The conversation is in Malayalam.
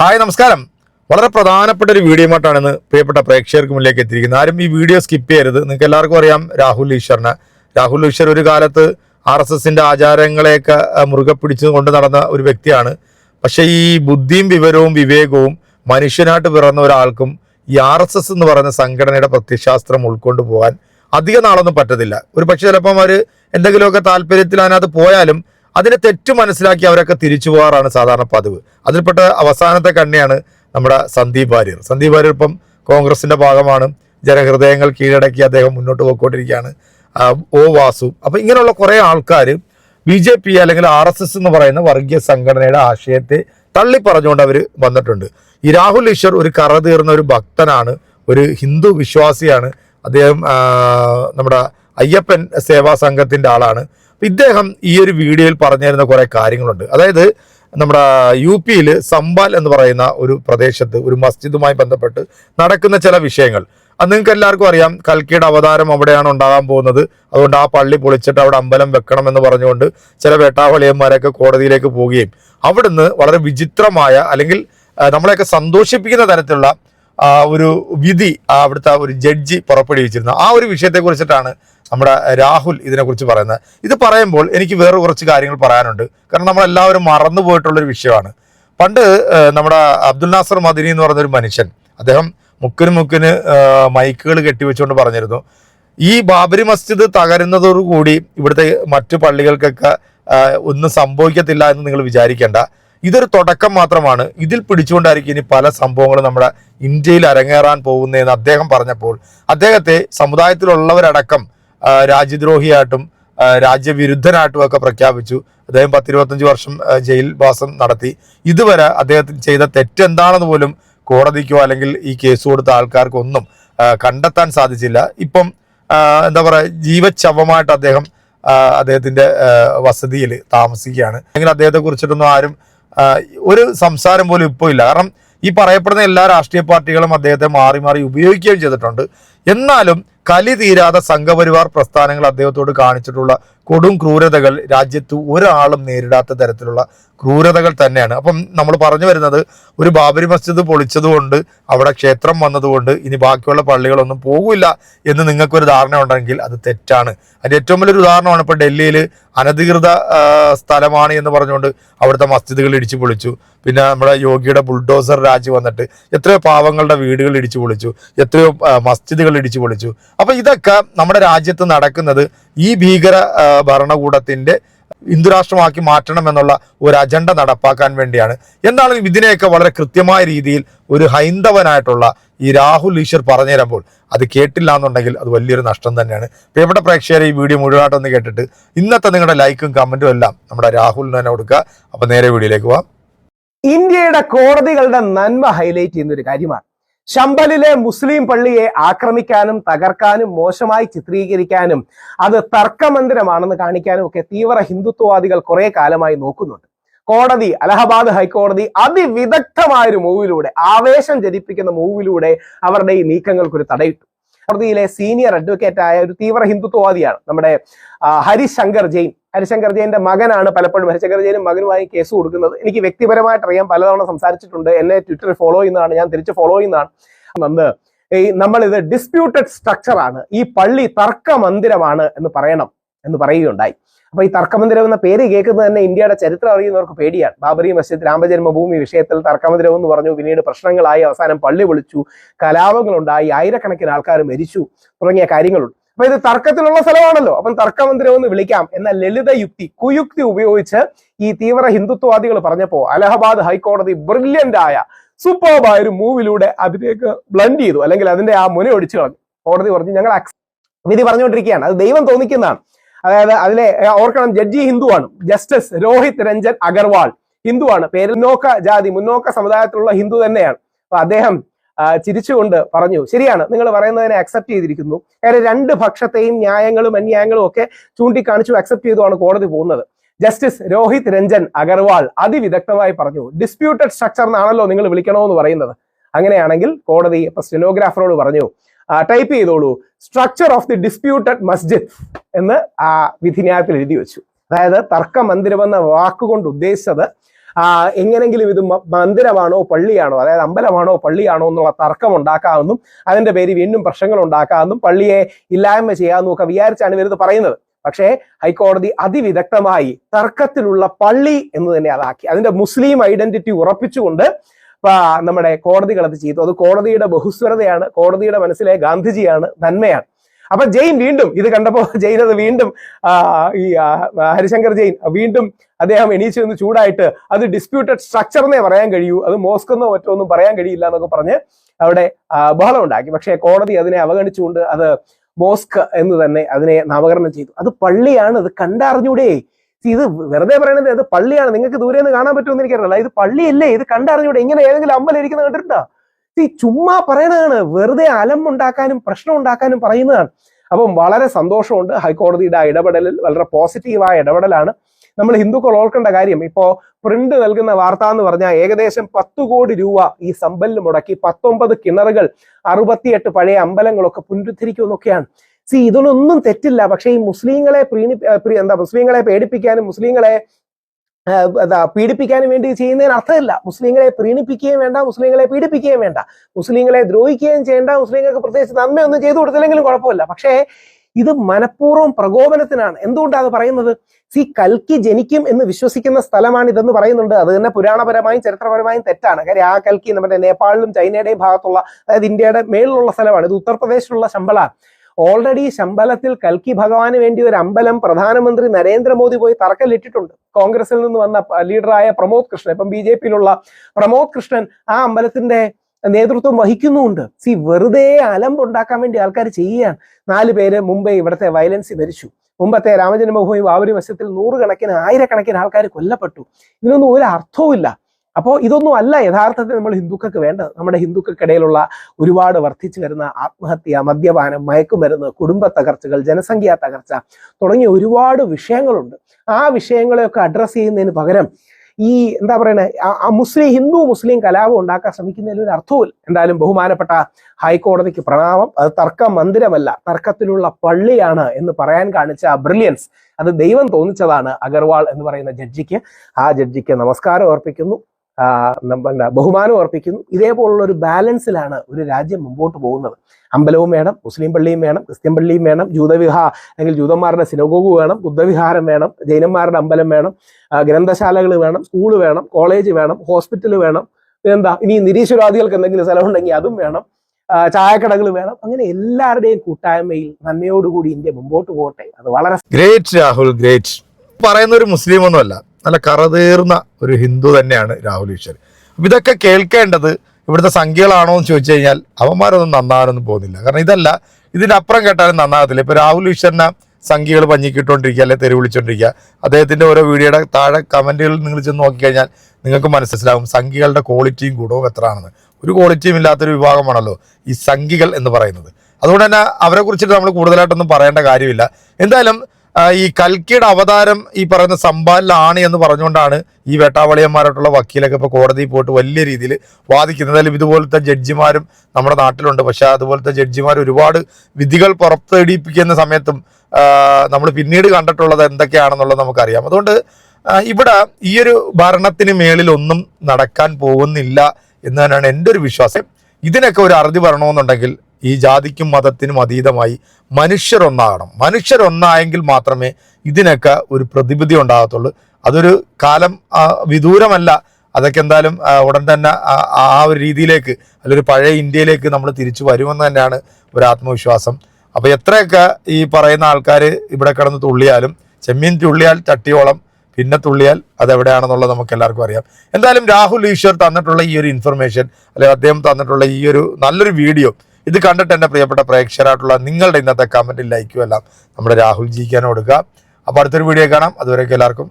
ഹായ് നമസ്കാരം. വളരെ പ്രധാനപ്പെട്ട ഒരു വീഡിയോ ആയിട്ടാണ് ഇന്ന് പ്രിയപ്പെട്ട പ്രേക്ഷകർക്ക് മുന്നിലേക്ക് എത്തിയിരിക്കുന്നത്. ആരും ഈ വീഡിയോ സ്കിപ്പ് ചെയ്യരുത്. നിങ്ങൾക്ക് എല്ലാവർക്കും അറിയാം രാഹുൽ ഈശ്വറിനെ. രാഹുൽ ഈശ്വർ ഒരു കാലത്ത് ആർ എസ് എസിന്റെ ആചാരങ്ങളെയൊക്കെ മുറുകെ പിടിച്ചു കൊണ്ട് നടന്ന ഒരു വ്യക്തിയാണ്. പക്ഷേ ഈ ബുദ്ധിയും വിവരവും വിവേകവും മനുഷ്യനായിട്ട് പിറന്ന ഒരാൾക്കും ഈ ആർ എസ് എസ് എന്ന് പറയുന്ന സംഘടനയുടെ പ്രത്യശാസ്ത്രം ഉൾക്കൊണ്ടു പോകാൻ അധിക നാളൊന്നും പറ്റത്തില്ല. ഒരു പക്ഷേ ചിലപ്പം അവർ എന്തെങ്കിലുമൊക്കെ താല്പര്യത്തിൽ അതിനകത്ത് പോയാലും അതിനെ തെറ്റു മനസ്സിലാക്കി അവരൊക്കെ തിരിച്ചു പോകാറാണ് സാധാരണ പതിവ്. അതിൽപ്പെട്ട അവസാനത്തെ കണ്ണിയാണ് നമ്മുടെ സന്ദീപ് വാര്യർ. സന്ദീപ് വാര്യർ ഇപ്പം കോൺഗ്രസിന്റെ ഭാഗമാണ്. ജനഹൃദയങ്ങൾ കീഴടക്കി അദ്ദേഹം മുന്നോട്ട് പോയിക്കൊണ്ടിരിക്കുകയാണ്. ഒ വാസു. അപ്പം ഇങ്ങനെയുള്ള കുറേ ആൾക്കാർ ബി ജെ പി അല്ലെങ്കിൽ ആർ എസ് എസ് എന്ന് പറയുന്ന വർഗീയ സംഘടനയുടെ ആശയത്തെ തള്ളിപ്പറഞ്ഞുകൊണ്ട് അവർ വന്നിട്ടുണ്ട്. ഈ രാഹുൽ ഈശ്വർ ഒരു കറ തീർന്ന ഒരു ഭക്തനാണ് ഒരു ഹിന്ദു വിശ്വാസിയാണ്. അദ്ദേഹം നമ്മുടെ അയ്യപ്പൻ സേവാ സംഘത്തിന്റെ ആളാണ്. ഇദ്ദേഹം ഈ ഒരു വീഡിയോയിൽ പറഞ്ഞു തരുന്ന കുറേ കാര്യങ്ങളുണ്ട്. അതായത് നമ്മുടെ യു പിയിൽ സംബാൽ എന്ന് പറയുന്ന ഒരു പ്രദേശത്ത് ഒരു മസ്ജിദുമായി ബന്ധപ്പെട്ട് നടക്കുന്ന ചില വിഷയങ്ങൾ. അത് നിങ്ങൾക്ക് എല്ലാവർക്കും അറിയാം. കൽക്കിയുടെ അവതാരം അവിടെയാണ് ഉണ്ടാകാൻ പോകുന്നത്. അതുകൊണ്ട് ആ പള്ളി പൊളിച്ചിട്ട് അവിടെ അമ്പലം വെക്കണം എന്ന് പറഞ്ഞുകൊണ്ട് ചില വേട്ടാവളിയന്മാരൊക്കെ കോടതിയിലേക്ക് പോവുകയും അവിടുന്ന് വളരെ വിചിത്രമായ അല്ലെങ്കിൽ നമ്മളെയൊക്കെ സന്തോഷിപ്പിക്കുന്ന തരത്തിലുള്ള ഒരു വിധി ആ അവിടുത്തെ ഒരു ജഡ്ജി പുറപ്പെടുവിച്ചിരുന്നു. ആ ഒരു വിഷയത്തെ കുറിച്ചിട്ടാണ് നമ്മുടെ രാഹുൽ ഇതിനെക്കുറിച്ച് പറയുന്നത്. ഇത് പറയുമ്പോൾ എനിക്ക് വേറെ കുറച്ച് കാര്യങ്ങൾ പറയാനുണ്ട്. കാരണം നമ്മളെല്ലാവരും മറന്നു പോയിട്ടുള്ളൊരു വിഷയമാണ്. പണ്ട് നമ്മുടെ അബ്ദുൽ നാസർ മദിനി എന്ന് പറഞ്ഞൊരു മനുഷ്യൻ അദ്ദേഹം മുക്കിന് മുക്കിന് ആ, മൈക്കുകൾ കെട്ടിവെച്ചുകൊണ്ട് പറഞ്ഞിരുന്നു. ഈ ബാബരി മസ്ജിദ് തകരുന്നതോടുകൂടി ഇവിടുത്തെ മറ്റു പള്ളികൾക്കൊക്കെ ഒന്നും സംഭവിക്കത്തില്ല എന്ന് നിങ്ങൾ വിചാരിക്കേണ്ട. ഇതൊരു തുടക്കം മാത്രമാണ്. ഇതിൽ പിടിച്ചുകൊണ്ടായിരിക്കും ഇനി പല സംഭവങ്ങളും നമ്മുടെ ഇന്ത്യയിൽ അരങ്ങേറാൻ പോകുന്നതെന്ന് അദ്ദേഹം പറഞ്ഞപ്പോൾ. അദ്ദേഹത്തെ സമുദായത്തിലുള്ളവരടക്കം രാജ്യദ്രോഹിയായിട്ടും രാജ്യവിരുദ്ധനായിട്ടും ഒക്കെ പ്രഖ്യാപിച്ചു. അദ്ദേഹം പത്തിരുപത്തഞ്ച് വർഷം ജയിൽ വാസം നടത്തി. ഇതുവരെ അദ്ദേഹത്തിന് ചെയ്ത തെറ്റെന്താണെന്ന് പോലും കോടതിക്കോ അല്ലെങ്കിൽ ഈ കേസ് കൊടുത്ത ആൾക്കാർക്കൊന്നും കണ്ടെത്താൻ സാധിച്ചില്ല. ഇപ്പം എന്താ പറയുക ജീവച്ചവമായിട്ട് അദ്ദേഹം അദ്ദേഹത്തിന്റെ വസതിയിൽ താമസിക്കുകയാണ്. അല്ലെങ്കിൽ അദ്ദേഹത്തെ കുറിച്ചിട്ടൊന്നും ആരും ഒരു സംസാരം പോലും ഇപ്പോൾ ഇല്ല. കാരണം ഈ പറയപ്പെടുന്ന എല്ലാ രാഷ്ട്രീയ പാർട്ടികളും അദ്ദേഹത്തെ മാറി മാറി ഉപയോഗിക്കുകയും ചെയ്തിട്ടുണ്ട്. എന്നാലും കലി തീരാതെ സംഘപരിവാർ പ്രസ്ഥാനങ്ങൾ അദ്ദേഹത്തോട് കാണിച്ചിട്ടുള്ള കൊടും ക്രൂരതകൾ രാജ്യത്ത് ഒരാളും നേരിടാത്ത തരത്തിലുള്ള ക്രൂരതകൾ തന്നെയാണ്. അപ്പം നമ്മൾ പറഞ്ഞു വരുന്നത് ഒരു ബാബരി മസ്ജിദ് പൊളിച്ചതുകൊണ്ട് അവിടെ ക്ഷേത്രം വന്നതുകൊണ്ട് ഇനി ബാക്കിയുള്ള പള്ളികളൊന്നും പോകില്ല എന്ന് നിങ്ങൾക്കൊരു ധാരണ ഉണ്ടെങ്കിൽ അത് തെറ്റാണ്. അതിന്റെ ഏറ്റവും വലിയൊരു ഉദാഹരണമാണ് ഇപ്പോൾ ഡൽഹിയിൽ അനധികൃത സ്ഥലമാണ് എന്ന് പറഞ്ഞുകൊണ്ട് അവിടുത്തെ മസ്ജിദുകൾ ഇടിച്ചു പൊളിച്ചു. പിന്നെ നമ്മുടെ യോഗിയുടെ ബുൾഡോസർ രാജ് വന്നിട്ട് എത്രയോ പാവങ്ങളുടെ വീടുകൾ ഇടിച്ചു പൊളിച്ചു. എത്രയോ മസ്ജിദുകൾ ഇടിച്ചു പൊളിച്ചു. അപ്പൊ ഇതൊക്കെ നമ്മുടെ രാജ്യത്ത് നടക്കുന്നത് ഈ ഭീകര ഭരണകൂടത്തിന്റെ ഹിന്ദുരാഷ്ട്രമാക്കി മാറ്റണം എന്നുള്ള ഒരു അജണ്ട നടപ്പാക്കാൻ വേണ്ടിയാണ്. എന്നാലും ഇതിനെയൊക്കെ വളരെ കൃത്യമായ രീതിയിൽ ഒരു ഹൈന്ദവനായിട്ടുള്ള ഈ രാഹുൽ ഈശ്വർ പറഞ്ഞു തരുമ്പോൾ അത് കേട്ടില്ല എന്നുണ്ടെങ്കിൽ അത് വലിയൊരു നഷ്ടം തന്നെയാണ്. പ്രിയപ്പെട്ട പ്രേക്ഷകരെ ഈ വീഡിയോ മുഴുവനായിട്ടൊന്ന് കേട്ടിട്ട് ഇന്നത്തെ നിങ്ങളുടെ ലൈക്കും കമന്റും എല്ലാം നമ്മുടെ രാഹുലിന് തന്നെ കൊടുക്കുക. അപ്പൊ നേരെ വീഡിയോയിലേക്ക് പോവാം. ഇന്ത്യയുടെ കോടതികളുടെ നന്മ ഹൈലൈറ്റ് ചെയ്യുന്ന ഒരു കാര്യമാണ്. ശമ്പലിലെ മുസ്ലിം പള്ളിയെ ആക്രമിക്കാനും തകർക്കാനും മോശമായി ചിത്രീകരിക്കാനും അത് തർക്കമന്ദിരമാണെന്ന് കാണിക്കാനും ഒക്കെ തീവ്ര ഹിന്ദുത്വവാദികൾ കുറെ കാലമായി നോക്കുന്നുണ്ട്. കോടതി അലഹബാദ് ഹൈക്കോടതി അതിവിദഗ്ധമായ ഒരു മൂവിലൂടെ ആവേശം ജനിപ്പിക്കുന്ന മൂവിലൂടെ അവരുടെ ഈ നീക്കങ്ങൾക്കൊരു തടയിട്ടു. കോടതിയിലെ സീനിയർ അഡ്വക്കേറ്റ് ആയ ഒരു തീവ്ര ഹിന്ദുത്വവാദിയാണ് നമ്മുടെ ഹരിശങ്കർ ജെയിൻ. ഹരിശങ്കർ ജെയിന്റെ മകനാണ് പലപ്പോഴും ഹരിശങ്കർ ജെയിനും മകനുമായി കേസ് കൊടുക്കുന്നത്. എനിക്ക് വ്യക്തിപരമായിട്ട് അറിയാം പലതവണ സംസാരിച്ചിട്ടുണ്ട്. എന്നെ ട്വിറ്ററിൽ ഫോളോ ചെയ്യുന്നതാണ്. ഞാൻ തിരിച്ച് ഫോളോ ചെയ്യുന്നതാണ്. അന്ന് ഈ നമ്മളിത് ഡിസ്പ്യൂട്ടഡ് സ്ട്രക്ചർ ആണ്. ഈ പള്ളി തർക്ക മന്ദിരമാണ് എന്ന് പറയണം. എന്ന് പറയുകയുണ്ടായി. അപ്പൊ ഈ തർക്കമന്ദിരം എന്ന പേര് കേൾക്കുന്നത് തന്നെ ഇന്ത്യയുടെ ചരിത്രം അറിയുന്നവർക്ക് പേടിയാണ്. ബാബറി മസ്ജിദ് രാമജന്മഭൂമി വിഷയത്തിൽ തർക്കമന്ദിരം എന്ന് പറഞ്ഞു. പിന്നീട് പ്രശ്നങ്ങളായി അവസാനം പള്ളി വിളിച്ചു. കലാപങ്ങളുണ്ടായി. ആയിരക്കണക്കിന് ആൾക്കാർ മരിച്ചു. തുടങ്ങിയ കാര്യങ്ങളുണ്ട്. അപ്പൊ ഇത് തർക്കത്തിലുള്ള സ്ഥലമാണല്ലോ. അപ്പം തർക്കമന്ദിരം എന്ന് വിളിക്കാം എന്ന ലളിത യുക്തി കുയുക്തി ഉപയോഗിച്ച് ഈ തീവ്ര ഹിന്ദുത്വവാദികൾ പറഞ്ഞപ്പോ അലഹബാദ് ഹൈക്കോടതി ബ്രില്യന്റ് ആയ സൂപ്പർബായ ഒരു മൂവിലൂടെ അതിലേക്ക് ബ്ലൻഡ് ചെയ്തു. അല്ലെങ്കിൽ അതിന്റെ ആ മുന ഒടിച്ചു കളഞ്ഞു. കോടതി പറഞ്ഞു ഞങ്ങൾ വിധി പറഞ്ഞുകൊണ്ടിരിക്കുകയാണ്. അത് ദൈവം തോന്നിക്കുന്നതാണ്. അതായത് അതിലെ ഓർക്കണം ജഡ്ജി ഹിന്ദുവാണ്. ജസ്റ്റിസ് രോഹിത് രഞ്ജൻ അഗർവാൾ ഹിന്ദുവാണ്. പേര് മുന്നോക്ക ജാതി മുന്നോക്ക സമുദായത്തിലുള്ള ഹിന്ദു തന്നെയാണ്. അപ്പൊ അദ്ദേഹം ചിരിച്ചുകൊണ്ട് പറഞ്ഞു ശരിയാണ് നിങ്ങൾ പറയുന്നതിനെ അക്സെപ്റ്റ് ചെയ്തിരിക്കുന്നു. കാര്യം രണ്ട് പക്ഷത്തെയും ന്യായങ്ങളും അന്യായങ്ങളും ഒക്കെ ചൂണ്ടിക്കാണിച്ചു അക്സെപ്റ്റ് ചെയ്തുമാണ് കോടതി പോകുന്നത്. ജസ്റ്റിസ് രോഹിത് രഞ്ജൻ അഗർവാൾ അതിവിദഗ്ധമായി പറഞ്ഞു ഡിസ്പ്യൂട്ടഡ് സ്ട്രക്ചർ എന്നാണല്ലോ നിങ്ങൾ വിളിക്കണമെന്ന് പറയുന്നത്. അങ്ങനെയാണെങ്കിൽ കോടതി സ്റ്റെനോഗ്രാഫറോട് പറഞ്ഞു ടൈപ്പ് ചെയ്തോളൂ. Structure of the disputed masjid എന്ന് ആ വിധിന്യായത്തിൽ എഴുതി വെച്ചു. അതായത് തർക്ക മന്ദിരം എന്ന വാക്കുകൊണ്ട് ഉദ്ദേശിച്ചത് എങ്ങനെങ്കിലും ഇത് മന്ദിരമാണോ പള്ളിയാണോ അതായത് അമ്പലമാണോ പള്ളിയാണോ എന്നുള്ള തർക്കം ഉണ്ടാക്കാമെന്നും അതിന്റെ പേര് വീണ്ടും പ്രശ്നങ്ങൾ ഉണ്ടാക്കാമെന്നും പള്ളിയെ ഇല്ലായ്മ ചെയ്യാമെന്നും ഒക്കെ വിചാരിച്ചാണ് ഇവരിത് പറയുന്നത്. പക്ഷേ ഹൈക്കോടതി അതിവിദഗ്ധമായി തർക്കത്തിലുള്ള പള്ളി എന്ന് തന്നെ അതാക്കി. അതിന്റെ മുസ്ലിം ഐഡന്റിറ്റി ഉറപ്പിച്ചുകൊണ്ട് പ- നമ്മുടെ കോടതികൾ അത് ചെയ്തു. അത് കോടതിയുടെ ബഹുസ്വരതയാണ് കോടതിയുടെ മനസ്സിലെ ഗാന്ധിജിയാണ് നന്മയാണ്. അപ്പൊ ജെയിൻ വീണ്ടും ഇത് കണ്ടപ്പോ ജെയിൻ അത് വീണ്ടും ഈ ഹരിശങ്കർ ജെയിൻ വീണ്ടും അദ്ദേഹം എണീച്ചു നിന്ന് ചൂടായിട്ട് അത് ഡിസ്പ്യൂട്ടഡ് സ്ട്രക്ചർ എന്നേ പറയാൻ കഴിയൂ അത് മോസ്കെന്നോ മറ്റോ ഒന്നും പറയാൻ കഴിയില്ല എന്നൊക്കെ പറഞ്ഞ് അവിടെ ബഹളം ഉണ്ടാക്കി പക്ഷേ കോടതി അതിനെ അവഗണിച്ചുകൊണ്ട് അത് മോസ്ക് എന്ന് തന്നെ അതിനെ നാമകരണം ചെയ്തു. അത് പള്ളിയാണ് അത് കണ്ടറിഞ്ഞൂടെ. ഇത് വെറുതെ പറയണത് അത് പള്ളിയാണ്. നിങ്ങൾക്ക് ദൂരെ നിന്ന് കാണാൻ പറ്റുമെന്ന് എനിക്കറിയില്ല. ഇത് പള്ളിയല്ലേ? ഇത് കണ്ടറിഞ്ഞൂടെ? ഇങ്ങനെ ഏതെങ്കിലും അമ്പലം ഇരിക്കുന്നത് കണ്ടിട്ടുണ്ടോ? ഈ ചുമ്മാ പറയണതാണ്. വെറുതെ അലമ്പുണ്ടാക്കാനും പ്രശ്നം ഉണ്ടാക്കാനും പറയുന്നതാണ്. അപ്പം വളരെ സന്തോഷമുണ്ട്. ഹൈക്കോടതിയുടെ ആ ഇടപെടലിൽ വളരെ പോസിറ്റീവായ ഇടപെടലാണ്. നമ്മൾ ഹിന്ദുക്കൾ ഓർക്കേണ്ട കാര്യം ഇപ്പോ പ്രിന്റ് നൽകുന്ന വാർത്ത എന്ന് പറഞ്ഞാൽ ഏകദേശം പത്ത് കോടി രൂപ ഈ സമ്പലിൽ മുടക്കി പത്തൊമ്പത് കിണറുകൾ അറുപത്തിയെട്ട് പഴയ അമ്പലങ്ങളൊക്കെ പുനരുദ്ധരിക്കുമെന്നൊക്കെയാണ്. സി ഇതിലൊന്നും തെറ്റില്ല. പക്ഷേ ഈ മുസ്ലിങ്ങളെ പ്രീണി എന്താ മുസ്ലിങ്ങളെ പേടിപ്പിക്കാനും മുസ്ലിങ്ങളെ എന്താ പീഡിപ്പിക്കാനും വേണ്ടി ചെയ്യുന്നതിന് അർത്ഥമില്ല. മുസ്ലിങ്ങളെ പ്രീണിപ്പിക്കുകയും വേണ്ട മുസ്ലിങ്ങളെ പീഡിപ്പിക്കുകയും വേണ്ട. മുസ്ലിങ്ങളെ ദ്രോഹിക്കുകയും ചെയ്യേണ്ട മുസ്ലിങ്ങൾക്ക് പ്രത്യേകിച്ച് നന്മയൊന്നും ചെയ്തു കൊടുത്തില്ലെങ്കിലും കുഴപ്പമില്ല. പക്ഷേ ഇത് മനഃപൂർവം പ്രകോപനത്തിനാണ്. എന്തുകൊണ്ടാണ് അത് പറയുന്നത്? സി കൽക്കി ജനിക്കും എന്ന് വിശ്വസിക്കുന്ന സ്ഥലമാണ് ഇതെന്ന് പറയുന്നുണ്ട്. അത് തന്നെ പുരാണപരമായും ചരിത്രപരമായും തെറ്റാണ്. കാര്യം ആ കൽക്കി നമ്മുടെ നേപ്പാളിലും ചൈനയുടെയും ഭാഗത്തുള്ള അതായത് ഇന്ത്യയുടെ മേളിലുള്ള സ്ഥലമാണ്. ഇത് ഉത്തർപ്രദേശിലുള്ള ശമ്പളാണ്. ഓൾറെഡി ശമ്പലത്തിൽ കൽക്കി ഭഗവാന് വേണ്ടി ഒരു അമ്പലം പ്രധാനമന്ത്രി നരേന്ദ്രമോദി പോയി തറക്കല്ലിട്ടിട്ടുണ്ട്. കോൺഗ്രസിൽ നിന്ന് വന്ന ലീഡറായ പ്രമോദ് കൃഷ്ണൻ ഇപ്പം ബി ജെ പിയിലുള്ള പ്രമോദ് കൃഷ്ണൻ ആ അമ്പലത്തിന്റെ നേതൃത്വം വഹിക്കുന്നുമുണ്ട്. സി വെറുതെ അലമ്പുണ്ടാക്കാൻ വേണ്ടി ആൾക്കാർ ചെയ്യുകയാണ്. നാല് പേര് മുംബൈ ഇവിടുത്തെ വയലൻസ് മരിച്ചു മുമ്പത്തെ രാമജന്മഭൂമി ബാബരി മസ്ജിദത്തിൽ നൂറുകണക്കിന് ആയിരക്കണക്കിന് ആൾക്കാർ കൊല്ലപ്പെട്ടു. ഇതിനൊന്നും ഒരു അർത്ഥവുമില്ല. അപ്പോൾ ഇതൊന്നും അല്ല യഥാർത്ഥത്തിൽ നമ്മൾ ഹിന്ദുക്കൾക്ക് വേണ്ടത്. നമ്മുടെ ഹിന്ദുക്കൾക്കിടയിലുള്ള ഒരുപാട് വർദ്ധിച്ചു വരുന്ന ആത്മഹത്യ മദ്യപാനം മയക്കുമരുന്ന് കുടുംബ തകർച്ചകൾ ജനസംഖ്യാ തകർച്ച തുടങ്ങിയ ഒരുപാട് വിഷയങ്ങളുണ്ട്. ആ വിഷയങ്ങളെയൊക്കെ അഡ്രസ്സ് ചെയ്യുന്നതിന് പകരം ഈ എന്താ പറയണേ മുസ്ലിം ഹിന്ദു മുസ്ലിം കലാപം ഉണ്ടാക്കാൻ ശ്രമിക്കുന്നതിൽ ഒരു അർത്ഥവും എന്തായാലും ബഹുമാനപ്പെട്ട ഹൈക്കോടതിക്ക് പ്രണാമം. അത് തർക്ക മന്ദിരമല്ല തർക്കത്തിലുള്ള പള്ളിയാണ് എന്ന് പറയാൻ കാണിച്ച ആ ബ്രില്യൻസ് അത് ദൈവം തോന്നിച്ചതാണ് അഗർവാൾ എന്ന് പറയുന്ന ജഡ്ജിക്ക്. ആ ജഡ്ജിക്ക് നമസ്കാരം അർപ്പിക്കുന്നു. ബഹുമാനം അർപ്പിക്കുന്നു. ഇതേപോലുള്ള ഒരു ബാലൻസിലാണ് ഒരു രാജ്യം മുമ്പോട്ട് പോകുന്നത്. അമ്പലവും വേണം മുസ്ലിം പള്ളിയും വേണം ക്രിസ്ത്യൻ പള്ളിയും വേണം ജൂതവിഹാ അല്ലെങ്കിൽ ജൂതന്മാരുടെ സിനഗോഗ് വേണം ബുദ്ധവിഹാരം വേണം ജൈനന്മാരുടെ അമ്പലം വേണം ഗ്രന്ഥശാലകൾ വേണം സ്കൂൾ വേണം കോളേജ് വേണം ഹോസ്പിറ്റൽ വേണം. എന്താ ഇനി നിരീശ്വരവാദികൾക്ക് എന്തെങ്കിലും സ്ഥലമുണ്ടെങ്കിൽ അതും വേണം. ചായക്കടകൾ വേണം. അങ്ങനെ എല്ലാവരുടെയും കൂട്ടായ്മയിൽ നന്മയോടുകൂടി ഇന്ത്യ മുമ്പോട്ട് പോകട്ടെ. അത് വളരെ ഗ്രേറ്റ് രാഹുൽ ഗ്രേറ്റ് പറയുന്ന ഒരു മുസ്ലിം ഒന്നുമല്ല. നല്ല കറതേർന്ന ഒരു ഹിന്ദു തന്നെയാണ് രാഹുൽ ഈശ്വർ അപ്പം ഇതൊക്കെ കേൾക്കേണ്ടത് ഇവിടുത്തെ സംഖ്യകളാണോ എന്ന് ചോദിച്ചു കഴിഞ്ഞാൽ അവന്മാരൊന്നും നന്നാകാനൊന്നും പോകുന്നില്ല. കാരണം ഇതല്ല ഇതിനപ്പുറം കേട്ടാലും നന്നാകത്തില്ല. ഇപ്പോൾ രാഹുൽ ഈശ്വറിനെ സംഖ്യകൾ പഞ്ഞിക്കിട്ടുകൊണ്ടിരിക്കുക അല്ലെങ്കിൽ തെരുവ് വിളിച്ചുകൊണ്ടിരിക്കുക അദ്ദേഹത്തിന്റെ ഓരോ വീഡിയോയുടെ താഴെ കമന്റുകൾ നിങ്ങൾ ചെന്ന് നോക്കിക്കഴിഞ്ഞാൽ നിങ്ങൾക്ക് മനസ്സിലാവും സംഖ്യകളുടെ ക്വാളിറ്റിയും ഗുണവും എത്രയാണെന്ന്. ഒരു ക്വാളിറ്റിയും ഇല്ലാത്തൊരു വിഭാഗമാണല്ലോ ഈ സംഖ്യകൾ എന്ന് പറയുന്നത്. അതുകൊണ്ട് തന്നെ അവരെക്കുറിച്ചിട്ട് നമ്മൾ കൂടുതലായിട്ടൊന്നും പറയേണ്ട കാര്യമില്ല. എന്തായാലും ഈ കൽക്കിയുടെ അവതാരം ഈ പറയുന്ന സംഭാലിലാണ് എന്ന് പറഞ്ഞുകൊണ്ടാണ് ഈ വേട്ടാവളിയന്മാരായിട്ടുള്ള വക്കീലൊക്കെ ഇപ്പോൾ കോടതിയിൽ പോയിട്ട് വലിയ രീതിയിൽ വാദിക്കുന്നത്. എന്തായാലും ഇതുപോലത്തെ ജഡ്ജിമാരും നമ്മുടെ നാട്ടിലുണ്ട്. പക്ഷേ അതുപോലത്തെ ജഡ്ജിമാർ ഒരുപാട് വിധികൾ പുറത്തെടിപ്പിക്കുന്ന സമയത്തും നമ്മൾ പിന്നീട് കണ്ടിട്ടുള്ളത് എന്തൊക്കെയാണെന്നുള്ളത് നമുക്കറിയാം. അതുകൊണ്ട് ഇവിടെ ഈ ഒരു ഭരണത്തിന് മേളിൽ ഒന്നും നടക്കാൻ പോകുന്നില്ല എന്ന് തന്നെയാണ് എന്റെ ഒരു വിശ്വാസം. ഇതിനൊക്കെ ഒരു അറുതി വരണമെന്നുണ്ടെങ്കിൽ ഈ ജാതിക്കും മതത്തിനും അതീതമായി മനുഷ്യരൊന്നാകണം. മനുഷ്യരൊന്നായെങ്കിൽ മാത്രമേ ഇതിനൊക്കെ ഒരു പ്രതിവിധി ഉണ്ടാകത്തുള്ളൂ. അതൊരു കാലം വിദൂരമല്ല. അതൊക്കെ എന്തായാലും ഉടൻ തന്നെ ആ- ഒരു രീതിയിലേക്ക് അല്ലൊരു പഴയ ഇന്ത്യയിലേക്ക് നമ്മൾ തിരിച്ചു വരുമെന്ന് തന്നെയാണ് ഒരു ആത്മവിശ്വാസം. അപ്പോൾ എത്രയൊക്കെ ഈ പറയുന്ന ആൾക്കാർ ഇവിടെ കിടന്ന് തുള്ളിയാലും ചെമ്മീൻ തുള്ളിയാൽ ചട്ടിയോളം പിന്നെ തുള്ളിയാൽ അതെവിടെയാണെന്നുള്ളത് നമുക്ക് എല്ലാവർക്കും അറിയാം. എന്തായാലും രാഹുൽ ഈശ്വർ തന്നിട്ടുള്ള ഈ ഒരു ഇൻഫർമേഷൻ അല്ലെങ്കിൽ അദ്ദേഹം തന്നിട്ടുള്ള ഈ ഒരു നല്ലൊരു വീഡിയോ ഇത് കണ്ടിട്ട് എന്റെ പ്രിയപ്പെട്ട പ്രേക്ഷകരായിട്ടുള്ള നിങ്ങളുടെ ഇന്നത്തെ കമന്റും ലൈക്കും എല്ലാം നമ്മുടെ രാഹുൽ ജിക്കാനും കൊടുക്കുക. അപ്പോൾ അടുത്തൊരു വീഡിയോ കാണാം. അതുവരെയൊക്കെ എല്ലാവർക്കും